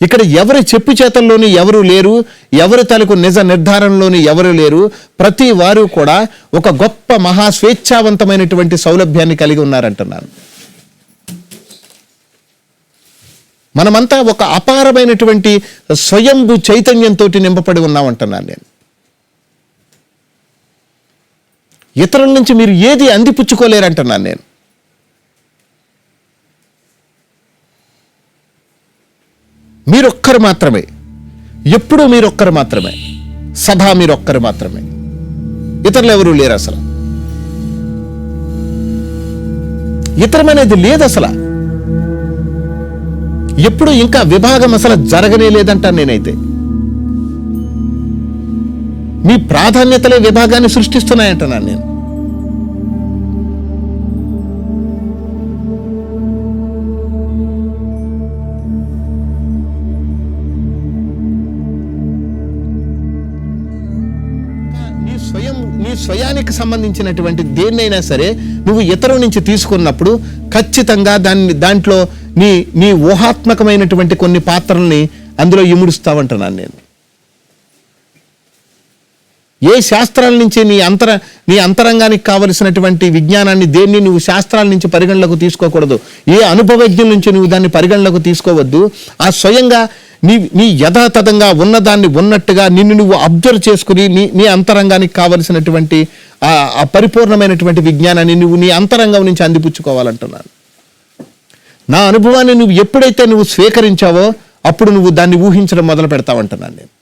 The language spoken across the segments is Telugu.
ఇక్కడ ఎవరి చెప్పు చేతల్లోని ఎవరు లేరు ఎవరి తలకు నిజ నిర్ధారణలోని ఎవరు లేరు ప్రతి వారు కూడా ఒక గొప్ప మహా స్వేచ్ఛావంతమైనటువంటి సౌలభ్యాన్ని కలిగి ఉన్నారంటున్నాను మనమంతా ఒక అపారమైనటువంటి స్వయంభు చైతన్యంతో నింపబడి ఉన్నామంటున్నాను నేను. ఇతరుల నుంచి మీరు ఏది అందిపుచ్చుకోలేరంటున్నాను నేను. మీరొక్కరు మాత్రమే. ఎప్పుడూ మీరొక్కరు మాత్రమే. సభ మీరొక్కరు మాత్రమే. ఇతరులు ఎవరు లేరు అసలు. ఇతరమనేది లేదు అసలు. ఎప్పుడు ఇంకా విభాగం అసలు జరగనే లేదంటాను నేనైతే. మీ ప్రాధాన్యతలే విభాగాన్ని సృష్టిస్తున్నాయంటున్నాను నేను. సంబంధించినటువంటి దేన్నైనా సరే నువ్వు ఇతరుల నుంచి తీసుకున్నప్పుడు ఖచ్చితంగా దాన్ని దాంట్లో నీ నీ ఊహాత్మకమైనటువంటి కొన్ని పాత్రల్ని అందులో ఇముడుస్తావంటున్నాను నేను. ఏ శాస్త్రాల నుంచి నీ అంతర నీ అంతరంగానికి కావలసినటువంటి విజ్ఞానాన్ని దేన్ని నువ్వు శాస్త్రాల నుంచి పరిగణలోకి తీసుకోకూడదు? ఏ అనుభవజ్ఞుల నుంచి నువ్వు దాన్ని పరిగణలోకి తీసుకోవద్దు? ఆ స్వయంగా నీ నీ యథాతథంగా ఉన్నదాన్ని ఉన్నట్టుగా నిన్ను నువ్వు అబ్జర్వ్ చేసుకుని నీ నీ అంతరంగానికి కావలసినటువంటి ఆ పరిపూర్ణమైనటువంటి విజ్ఞానాన్ని నువ్వు నీ అంతరంగం నుంచి అందిపుచ్చుకోవాలంటున్నాను. నా అనుభవాన్ని నువ్వు ఎప్పుడైతే నువ్వు స్వీకరించావో అప్పుడు నువ్వు దాన్ని ఊహించడం మొదలు పెడతావంటున్నాను నేను.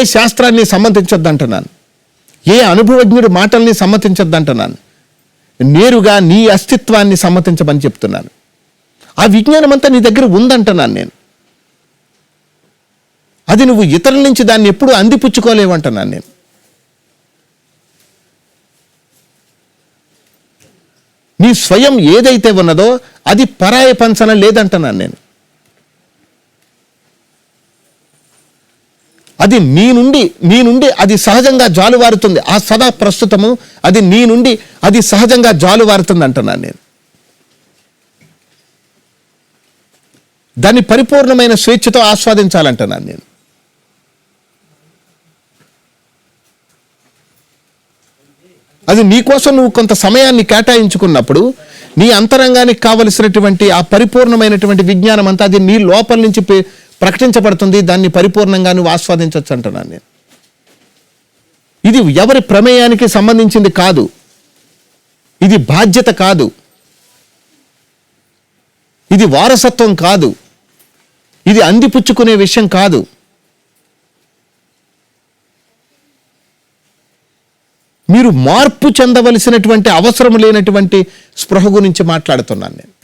ఏ శాస్త్రాన్ని సమ్మతించొద్దంటున్నాను? ఏ అనుభవజ్ఞుడి మాటల్ని సమ్మతించొద్దంటున్నాను? నేరుగా నీ అస్తిత్వాన్ని సమ్మతించమని చెప్తున్నాను. ఆ విజ్ఞానం అంతా నీ దగ్గర ఉందంటున్నాను నేను. అది నువ్వు ఇతరుల నుంచి దాన్ని ఎప్పుడు అందిపుచ్చుకోలేవంటున్నాను నేను. నీ స్వయం ఏదైతే ఉన్నదో అది పరాయ పంచన లేదంటున్నాను నేను. అది నీ నుండి నీ నుండి అది సహజంగా జాలువారుతుంది. ఆ సదా ప్రస్తుతము అది నీ నుండి అది సహజంగా జాలువారుతుంది అంటున్నాను నేను. దాన్ని పరిపూర్ణమైన స్వేచ్ఛతో ఆస్వాదించాలంటున్నాను నేను. అది నీకోసం నువ్వు కొంత సమయాన్ని కేటాయించుకున్నప్పుడు నీ అంతరంగానికి కావలసినటువంటి ఆ పరిపూర్ణమైనటువంటి విజ్ఞానం అంతా అది నీ లోపల నుంచి ప్రకటించబడుతుంది దాన్ని పరిపూర్ణంగా నువ్వు ఆస్వాదించవచ్చు అంటున్నాను నేను. ఇది ఎవరి ప్రమేయానికి సంబంధించింది కాదు. ఇది బాధ్యత కాదు. ఇది వారసత్వం కాదు. ఇది అందిపుచ్చుకునే విషయం కాదు. మీరు మార్పు చెందవలసినటువంటి అవసరం లేనటువంటి స్పృహ గురించి మాట్లాడుతున్నాను నేను.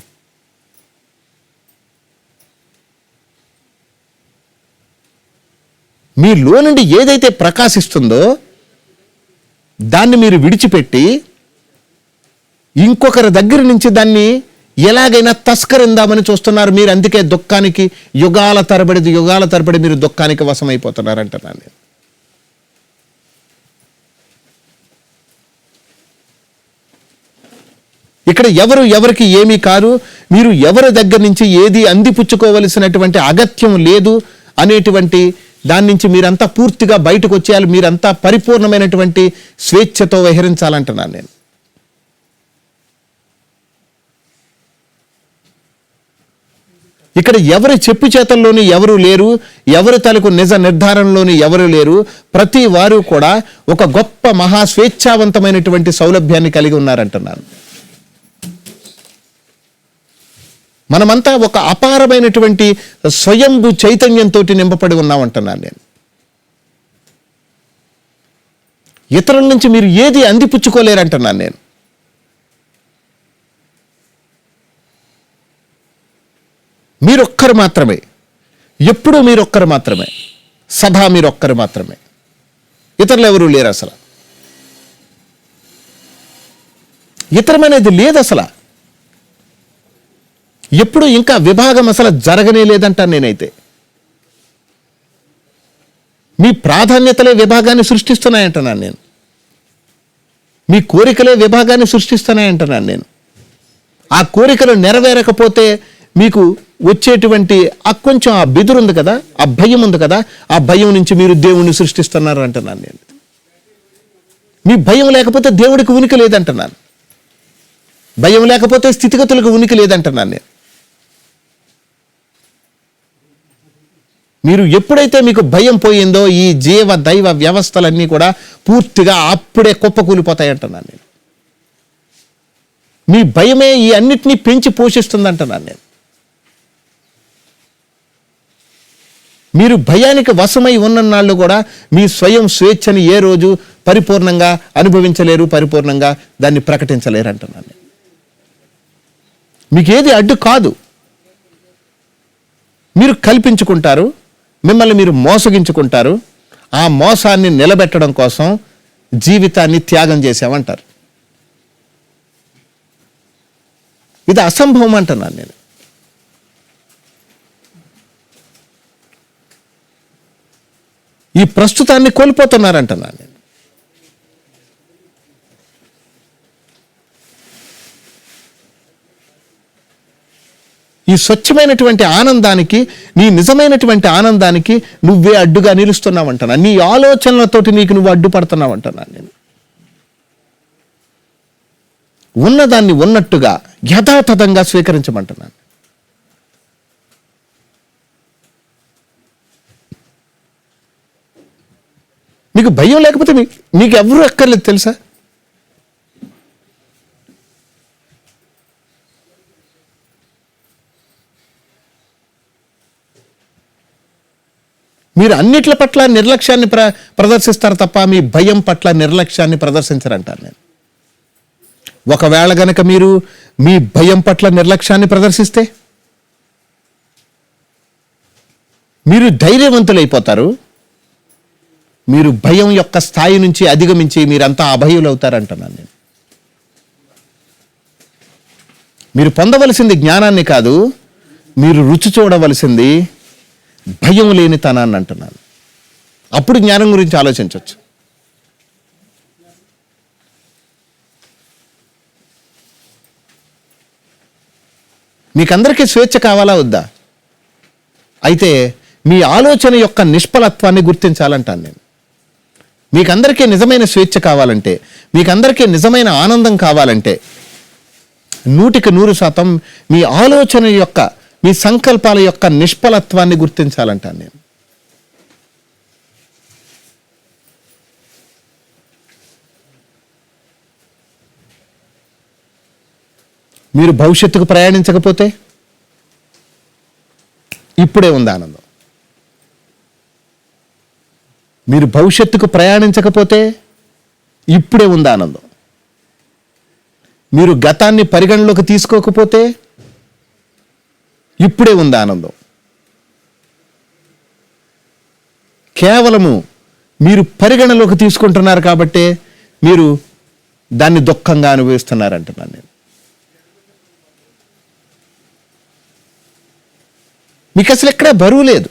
మీలో నుండి ఏదైతే ప్రకాశిస్తుందో దాన్ని మీరు విడిచిపెట్టి ఇంకొకరి దగ్గర నుంచి దాన్ని ఎలాగైనా తస్కరిందామని చూస్తున్నారు. మీరు అందుకే దుఃఖానికి యుగాల తరబడి యుగాల తరబడి మీరు దుఃఖానికి వశమైపోతున్నారంటున్నాను నేను. ఇక్కడ ఎవరు ఎవరికి ఏమీ కారు మీరు ఎవరి దగ్గర నుంచి ఏది అందిపుచ్చుకోవలసినటువంటి అగత్యం లేదు అనేటువంటి దాని నుంచి మీరంతా పూర్తిగా బయటకు వచ్చేయాలి మీరంతా పరిపూర్ణమైనటువంటి స్వేచ్ఛతో విహరించాలంటున్నాను నేను. ఇక్కడ ఎవరి చెప్పు చేతల్లోని ఎవరు లేరు ఎవరి తలకు నిజ నిర్ధారణలోని ఎవరు లేరు ప్రతి వారు కూడా ఒక గొప్ప మహా స్వేచ్ఛావంతమైనటువంటి సౌలభ్యాన్ని కలిగి ఉన్నారంటున్నాను. మనమంతా ఒక అపారమైనటువంటి స్వయంభు చైతన్యంతో నింపబడి ఉన్నామంటున్నాను నేను. ఇతరుల నుంచి మీరు ఏది అందిపుచ్చుకోలేరంటున్నాను నేను. మీరొక్కరు మాత్రమే. ఎప్పుడూ మీరొక్కరు మాత్రమే. సభ మీరొక్కరు మాత్రమే. ఇతరులు ఎవరు లేరు అసలు. ఇతరమనేది లేదు అసలు ఎప్పుడు ఇంకా విభాగం అసలు జరగనే లేదంటాను నేనైతే. మీ ప్రాధాన్యతలే విభాగాన్ని సృష్టిస్తున్నాయంటున్నాను నేను. మీ కోరికలే విభాగాన్ని సృష్టిస్తున్నాయంటున్నాను నేను. ఆ కోరికలు నెరవేరకపోతే మీకు వచ్చేటువంటి ఆ కొంచెం ఆ బెదురు ఉంది కదా ఆ భయం ఉంది కదా ఆ భయం నుంచి మీరు దేవుణ్ణి సృష్టిస్తున్నారు అంటున్నాను నేను. మీ భయం లేకపోతే దేవుడికి ఉనికి లేదంటున్నాను. భయం లేకపోతే స్థితిగతులకు ఉనికి లేదంటున్నాను నేను. మీరు ఎప్పుడైతే మీకు భయం పోయిందో ఈ జీవ దైవ వ్యవస్థలన్నీ కూడా పూర్తిగా అప్పుడే కుప్పకూలిపోతాయి అంటున్నాను నేను. మీ భయమే ఈ అన్నిటినీ పెంచి పోషిస్తుంది అంటున్నాను నేను. మీరు భయానికి వశమై ఉన్ననాళ్ళు కూడా మీ స్వయం స్వేచ్ఛని ఏ రోజు పరిపూర్ణంగా అనుభవించలేరు పరిపూర్ణంగా దాన్ని ప్రకటించలేరు అంటున్నాను నేను. మీకు ఏది అడ్డు కాదు. మీరు కల్పించుకుంటారు మిమ్మల్ని మీరు మోసగించుకుంటారు. ఆ మోసాన్ని నిలబెట్టడం కోసం జీవితాన్ని త్యాగం చేసామంటారు ఇది అసంభవం అంటున్నాను నేను. ఈ ప్రస్తుతాన్ని కోల్పోతున్నారంటున్నాను నేను. ఈ స్వచ్ఛమైనటువంటి ఆనందానికి నీ నిజమైనటువంటి ఆనందానికి నువ్వే అడ్డుగా నిలుస్తున్నావంటున్నా నీ ఆలోచనలతోటి నీకు నువ్వు అడ్డుపడుతున్నావంటున్నాను నేను. ఉన్నదాన్ని ఉన్నట్టుగా యథాతథంగా స్వీకరించమంటున్నాను మీకు భయం లేకపోతే మీ మీకు ఎవరు ఎక్కర్లేదు తెలుసా? మీరు అన్నిట్ల పట్ల నిర్లక్ష్యాన్ని ప్ర ప్రదర్శిస్తారు తప్ప మీ భయం పట్ల నిర్లక్ష్యాన్ని ప్రదర్శించరంటారు నేను. ఒకవేళ గనక మీరు మీ భయం పట్ల నిర్లక్ష్యాన్ని ప్రదర్శిస్తే మీరు ధైర్యవంతులైపోతారు. మీరు భయం యొక్క స్థాయి నుంచి అధిగమించి మీరంతా అభయులవుతారంటున్నాను నేను. మీరు పొందవలసింది జ్ఞానాన్ని కాదు మీరు రుచి చూడవలసింది భయం లేని తనాన్ని అంటున్నాను. అప్పుడు జ్ఞానం గురించి ఆలోచించవచ్చు మీకందరికీ స్వేచ్ఛ కావాలా వద్దా? అయితే మీ ఆలోచన యొక్క నిష్ఫలత్వాన్ని గుర్తించాలంటాను నేను. మీకందరికీ నిజమైన స్వేచ్ఛ కావాలంటే మీకందరికీ నిజమైన ఆనందం కావాలంటే నూటికి నూరు శాతం మీ ఆలోచన యొక్క మీ సంకల్పాల యొక్క నిష్ఫలత్వాన్ని గుర్తించాలంటాను నేను. మీరు భవిష్యత్తుకు ప్రయాణించకపోతే ఇప్పుడే ఉంది ఆనందం. మీరు భవిష్యత్తుకు ప్రయాణించకపోతే ఇప్పుడే ఉంది ఆనందం. మీరు గతాన్ని పరిగణలోకి తీసుకోకపోతే ఇప్పుడే ఉంది ఆనందం? కేవలము మీరు పరిగణలోకి తీసుకుంటున్నారు కాబట్టే మీరు దాన్ని దుఃఖంగా అనుభవిస్తున్నారంటున్నాను నేను. మీకు అసలు ఎక్కడ బరువు లేదు.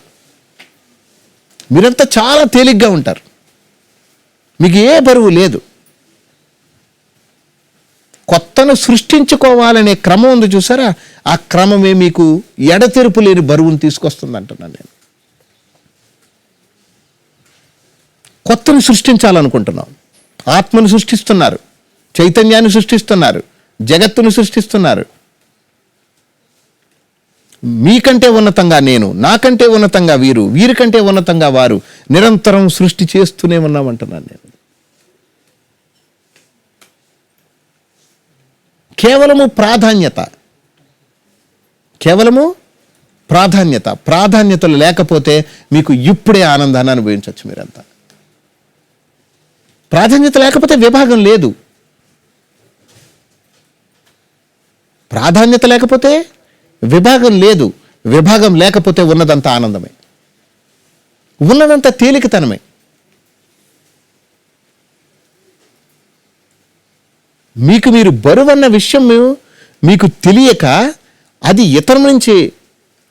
మీరంతా చాలా తేలిగ్గా ఉంటారు. మీకు ఏ బరువు లేదు. కొత్తను సృష్టించుకోవాలనే క్రమం ఉంది చూసారా? ఆ క్రమమే మీకు ఎడతెరుపు లేని బరువును తీసుకొస్తుంది అంటున్నాను నేను. కొత్తను సృష్టించాలనుకుంటున్నాం. ఆత్మను సృష్టిస్తున్నారు. చైతన్యాన్ని సృష్టిస్తున్నారు. జగత్తును సృష్టిస్తున్నారు. మీకంటే ఉన్నతంగా నేను నాకంటే ఉన్నతంగా వీరు వీరికంటే ఉన్నతంగా వారు నిరంతరం సృష్టి చేస్తూనే ఉన్నామంటున్నాను నేను. కేవలము ప్రాధాన్యత. కేవలము ప్రాధాన్యత. ప్రాధాన్యతలు లేకపోతే మీకు ఇప్పుడే ఆనందాన్ని అనుభవించవచ్చు మీరంతా. ప్రాధాన్యత లేకపోతే విభాగం లేదు. ప్రాధాన్యత లేకపోతే విభాగం లేదు. విభాగం లేకపోతే ఉన్నదంతా ఆనందమే. ఉన్నదంతా తేలికతనమే. మీకు మీరు బరువన్న విషయం మీకు తెలియక అది ఇతరుల నుంచి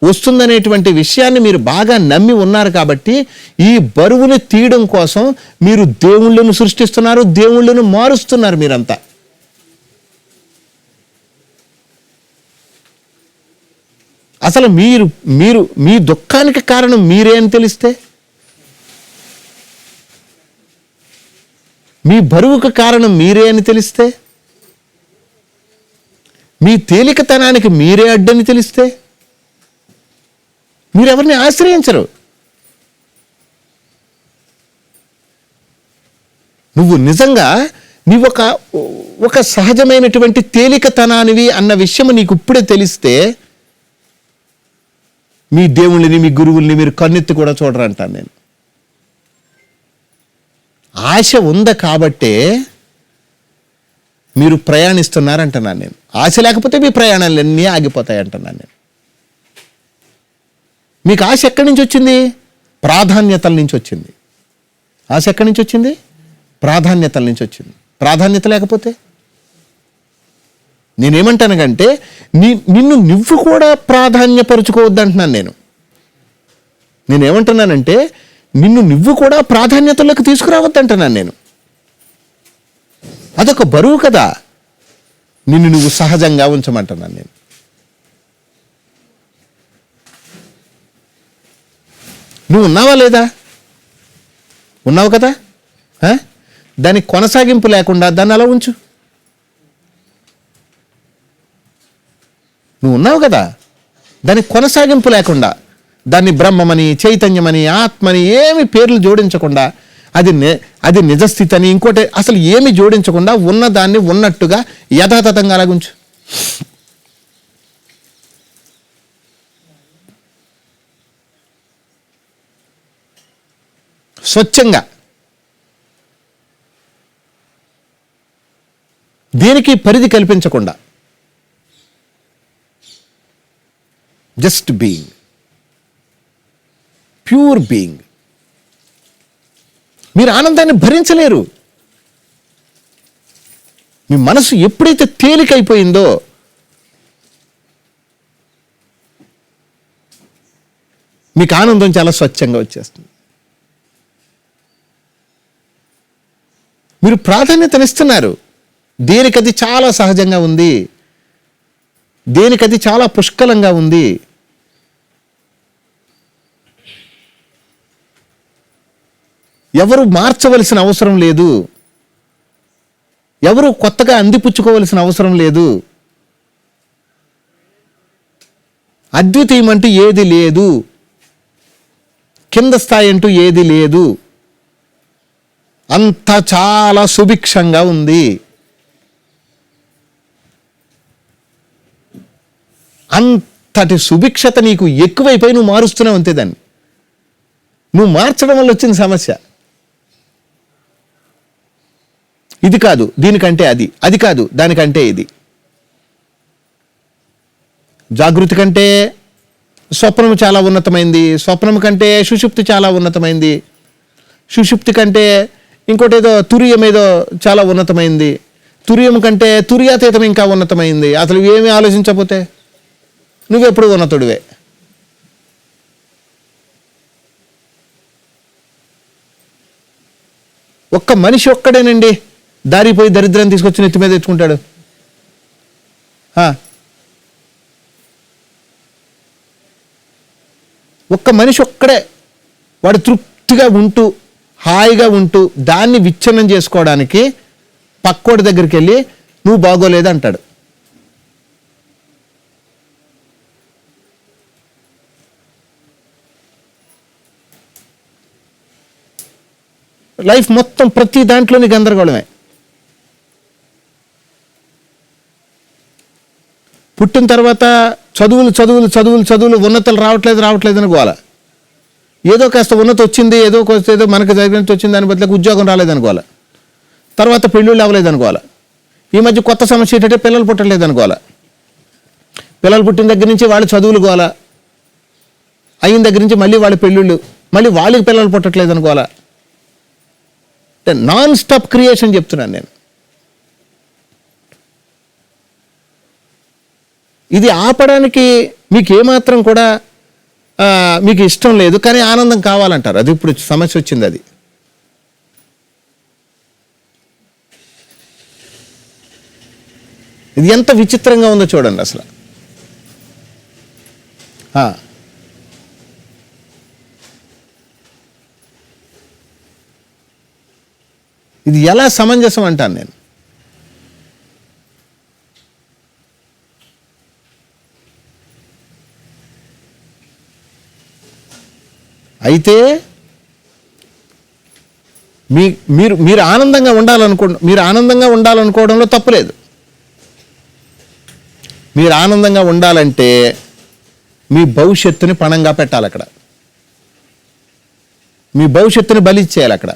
వస్తుందనేటువంటి విషయాన్ని మీరు బాగా నమ్మి ఉన్నారు కాబట్టి ఈ బరువుని తీయడం కోసం మీరు దేవుళ్ళను సృష్టిస్తున్నారు దేవుళ్ళను మారుస్తున్నారు మీరంతా. అసలు మీరు మీరు మీ దుఃఖానికి కారణం మీరే అని తెలిస్తే? మీ బరువుకు కారణం మీరే అని తెలిస్తే? మీ తేలికతనానికి మీరే అడ్డని తెలిస్తే మీరెవరిని ఆశ్రయించరు? నువ్వు నిజంగా నీవు ఒక ఒక సహజమైనటువంటి తేలికతనానివి అన్న విషయం నీకు ఇప్పుడే తెలిస్తే మీ దేవుళ్ళని మీ గురువుల్ని మీరు కన్నెత్తి కూడా చూడరంటాను నేను. ఆశ ఉంది కాబట్టే మీరు ప్రయాణిస్తున్నారంటున్నాను నేను. ఆశ లేకపోతే మీ ప్రయాణాలన్నీ ఆగిపోతాయి అంటున్నాను నేను. మీకు ఆశ ఎక్కడి నుంచి వచ్చింది? ప్రాధాన్యతల నుంచి వచ్చింది. ఆశ ఎక్కడి నుంచి వచ్చింది? ప్రాధాన్యతల నుంచి వచ్చింది. ప్రాధాన్యత లేకపోతే? నేనేమంటానుగంటే నీ నిన్ను నువ్వు కూడా ప్రాధాన్యపరుచుకోవద్దు అంటున్నాను నేను. నేనేమంటున్నానంటే నిన్ను నువ్వు కూడా ప్రాధాన్యతలోకి తీసుకురావద్దు అంటున్నాను నేను. అదొక బరువు కదా. నిన్ను నువ్వు సహజంగా ఉంచమంటున్నాను నేను. నువ్వు ఉన్నావా లేదా? ఉన్నావు కదా? ఆ? కొనసాగింపు లేకుండా దాన్ని అలా ఉంచు. నువ్వు ఉన్నావు కదా? దాని కొనసాగింపు లేకుండా దాన్ని బ్రహ్మమని చైతన్యమని ఆత్మని ఏమి పేర్లు జోడించకుండా అది ని- అది నిజస్థితి అని ఇంకోటి అసలు ఏమి జోడించకుండా ఉన్నదాన్ని ఉన్నట్టుగా యథాతథంగా అలాగుంచు స్వచ్ఛంగా. దేనికి పరిధి కల్పించకుండా. Just being. Pure being. మీరు ఆనందాన్ని భరించలేరు. మీ మనసు ఎప్పుడైతే తేలికైపోయిందో మీకు ఆనందం చాలా స్వచ్ఛంగా వచ్చేస్తుంది. మీరు ప్రాధాన్యతనిస్తున్నారు. దేనికది చాలా సహజంగా ఉంది. దేనికది చాలా పుష్కలంగా ఉంది. ఎవరు మార్చవలసిన అవసరం లేదు. ఎవరు కొత్తగా అందిపుచ్చుకోవలసిన అవసరం లేదు. అద్వితీయం అంటూ ఏది లేదు. కింద స్థాయి అంటూ ఏది లేదు. అంత చాలా సుభిక్షంగా ఉంది. అంతటి సుభిక్షత నీకు ఎక్కువైపోయి నువ్వు మారుస్తున్నావు అంతే దాన్ని. నువ్వు మార్చడం వల్ల వచ్చిన సమస్య. ఇది కాదు దీనికంటే అది. అది కాదు దానికంటే ఇది. జాగృతి కంటే స్వప్నము చాలా ఉన్నతమైంది. స్వప్నము కంటే సుషుప్తి చాలా ఉన్నతమైంది. సుషుప్తి కంటే ఇంకోటి ఏదో తురియం ఏదో చాలా ఉన్నతమైంది. తురియం కంటే తుర్యాతీతం ఇంకా ఉన్నతమైంది. అసలు ఏమి ఆలోచించకపోతే నువ్వెప్పుడు ఉన్నతుడివే. ఒక్క మనిషి ఒక్కడేనండి. దారిపోయి దరిద్రం తీసుకొచ్చి నెత్తి మీద తెచ్చుకుంటాడు ఒక్క మనిషి ఒక్కడే వాడు తృప్తిగా ఉంటూ హాయిగా ఉంటూ దాన్ని విచ్ఛిన్నం చేసుకోవడానికి పక్కోడి దగ్గరికి వెళ్ళి నువ్వు బాగోలేదు అంటాడు. లైఫ్ మొత్తం ప్రతి దాంట్లోని గందరగోళమే. పుట్టిన తర్వాత చదువులు చదువులు చదువులు చదువులు ఉన్నతలు రావట్లేదు రావట్లేదు అని గోల. ఏదో కాస్త ఉన్నత వచ్చింది ఏదో కాస్త ఏదో మనకు జరిగినట్టు వచ్చింది దాని బదులకు ఉద్యోగం రాలేదనుకోవాలి తర్వాత పెళ్ళిళ్ళు అవ్వలేదు అనుకోవాలి ఈ మధ్య కొత్త సమస్య ఏంటంటే పిల్లలు పుట్టలేదు అనుకోవాలి పిల్లలు పుట్టిన దగ్గర నుంచి వాళ్ళ చదువులు గోల. అయిన దగ్గర నుంచి మళ్ళీ వాళ్ళ పెళ్ళిళ్ళు మళ్ళీ వాళ్ళకి పిల్లలు పుట్టట్లేదు అనుకోవాలా అంటే నాన్ స్టాప్ క్రియేషన్ చెప్తున్నాను నేను. ఇది ఆపడానికి మీకు ఏమాత్రం కూడా మీకు ఇష్టం లేదు కానీ ఆనందం కావాలంటారు. అది ఇప్పుడు సమస్య వచ్చింది అది. ఇది ఎంత విచిత్రంగా ఉందో చూడండి అసలు. ఇది ఎలా సమంజసం అంటాను నేను? అయితే మీ మీరు మీరు ఆనందంగా ఉండాలనుకో మీరు ఆనందంగా ఉండాలనుకోవడంలో తప్పులేదు మీరు ఆనందంగా ఉండాలంటే మీ భవిష్యత్తుని పణంగా పెట్టాలి అక్కడ. మీ భవిష్యత్తుని బలిచ్చేయాలి అక్కడ.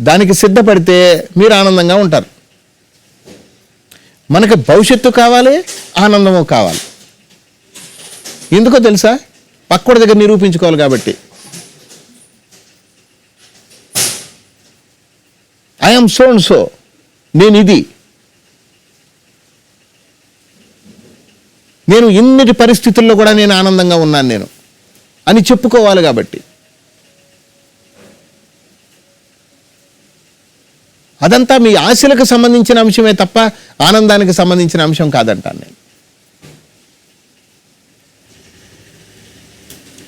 దానికి సిద్ధపడితే మీరు ఆనందంగా ఉంటారు. మనకి భవిష్యత్తు కావాలి ఆనందము కావాలి. ఎందుకో తెలుసా? పక్కోడి దగ్గర నిరూపించుకోవాలి కాబట్టి. ఐఎమ్ సో అండ్ సో నేను ఇది. నేను ఇన్నిటి పరిస్థితుల్లో కూడా నేను ఆనందంగా ఉన్నాను నేను. అని చెప్పుకోవాలి కాబట్టి. అదంతా మీ ఆశలకు సంబంధించిన అంశమే తప్ప ఆనందానికి సంబంధించిన అంశం కాదంటాను నేను.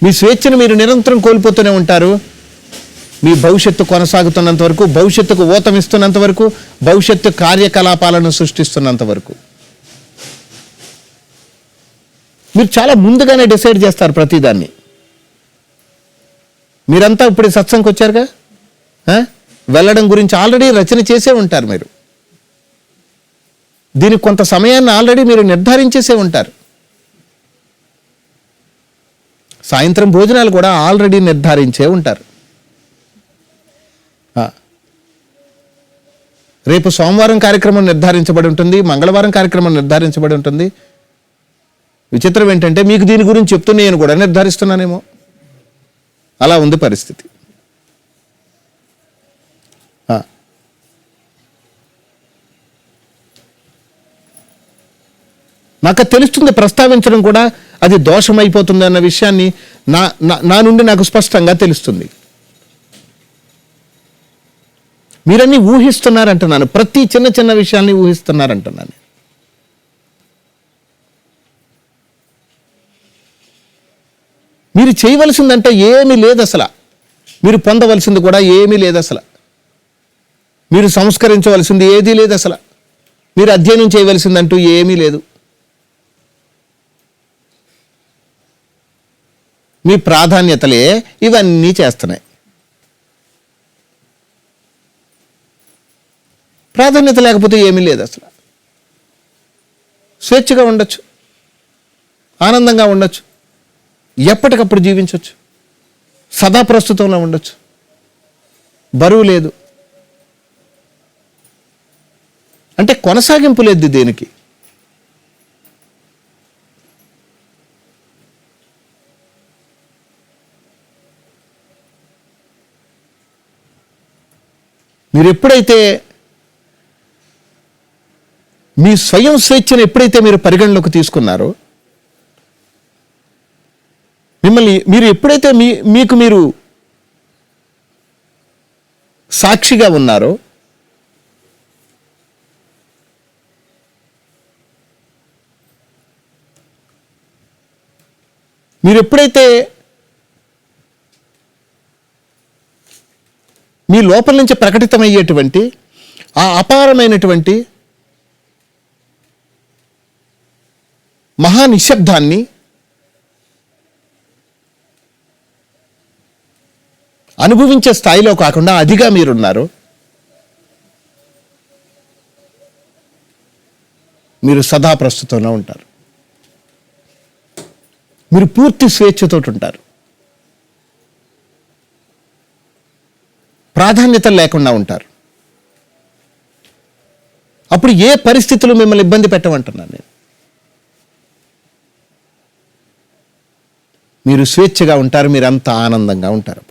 మీ స్వేచ్ఛను మీరు నిరంతరం కోల్పోతూనే ఉంటారు. మీ భవిష్యత్తు కొనసాగుతున్నంత వరకు భవిష్యత్తుకు ఊతమిస్తున్నంత వరకు భవిష్యత్తు కార్యకలాపాలను సృష్టిస్తున్నంత వరకు. మీరు చాలా ముందుగానే డిసైడ్ చేస్తారు ప్రతిదాన్ని. మీరంతా ఇప్పుడు సత్సంగ్కి సత్సంగకి వచ్చారుగా వెళ్ళడం గురించి ఆల్రెడీ రచన చేసే ఉంటారు మీరు. దీనికి కొంత సమయాన్ని ఆల్రెడీ మీరు నిర్ధారించేసే ఉంటారు. సాయంత్రం భోజనాలు కూడా ఆల్రెడీ నిర్ధారించే ఉంటారు. రేపు సోమవారం కార్యక్రమం నిర్ధారించబడి ఉంటుంది మంగళవారం కార్యక్రమం నిర్ధారించబడి ఉంటుంది. విచిత్రం ఏంటంటే మీకు దీని గురించి చెప్తూ నేను కూడా నిర్ధారిస్తున్నానేమో. అలా ఉంది పరిస్థితి. నాకు తెలుస్తుంది ప్రస్తావించడం కూడా అది దోషమైపోతుంది అన్న విషయాన్ని నా నా- నా నుండి నాకు స్పష్టంగా తెలుస్తుంది. మీరన్నీ ఊహిస్తున్నారంటున్నాను. ప్రతి చిన్న చిన్న విషయాల్ని ఊహిస్తున్నారంటున్నాను. మీరు చేయవలసిందంటే ఏమీ లేదు అసలు మీరు పొందవలసింది కూడా ఏమీ లేదు అసలు మీరు సంస్కరించవలసింది ఏదీ లేదు అసలు మీరు అధ్యయనం చేయవలసిందంటూ ఏమీ లేదు. మీ ప్రాధాన్యతలే ఇవన్నీ చేస్తున్నాయి. ప్రాధాన్యత లేకపోతే ఏమీ లేదు అసలు. స్వేచ్ఛగా ఉండొచ్చు. ఆనందంగా ఉండొచ్చు. ఎప్పటికప్పుడు జీవించవచ్చు సదా ప్రస్తుతంలో ఉండొచ్చు. బరువు లేదు. అంటే కొనసాగింపు లేదు దేనికి. మీరు ఎప్పుడైతే మీ స్వయం స్వేచ్ఛను ఎప్పుడైతే మీరు పరిగణలోకి తీసుకున్నారో మిమ్మల్ని మీరు ఎప్పుడైతే మీ మీకు మీరు సాక్షిగా ఉన్నారో మీరు ఎప్పుడైతే మీ లోపల నుంచి ప్రకటితమయ్యేటువంటి ఆ అపారమైనటువంటి మహా నిశ్శబ్దాన్ని అనుభవించే స్థాయిలో కాకుండా అదిగా మీరున్నారు. మీరు సదా ప్రస్తుతంలో ఉంటారు. మీరు పూర్తి స్వేచ్ఛతో ఉంటారు. ప్రాధాన్యత లేకుండా ఉంటారు. అప్పుడు ఏ పరిస్థితులు మిమ్మల్ని ఇబ్బంది పెట్టమంటున్నాను నేను? మీరు స్వేచ్ఛగా ఉంటారు మీరు అంత ఆనందంగా ఉంటారు.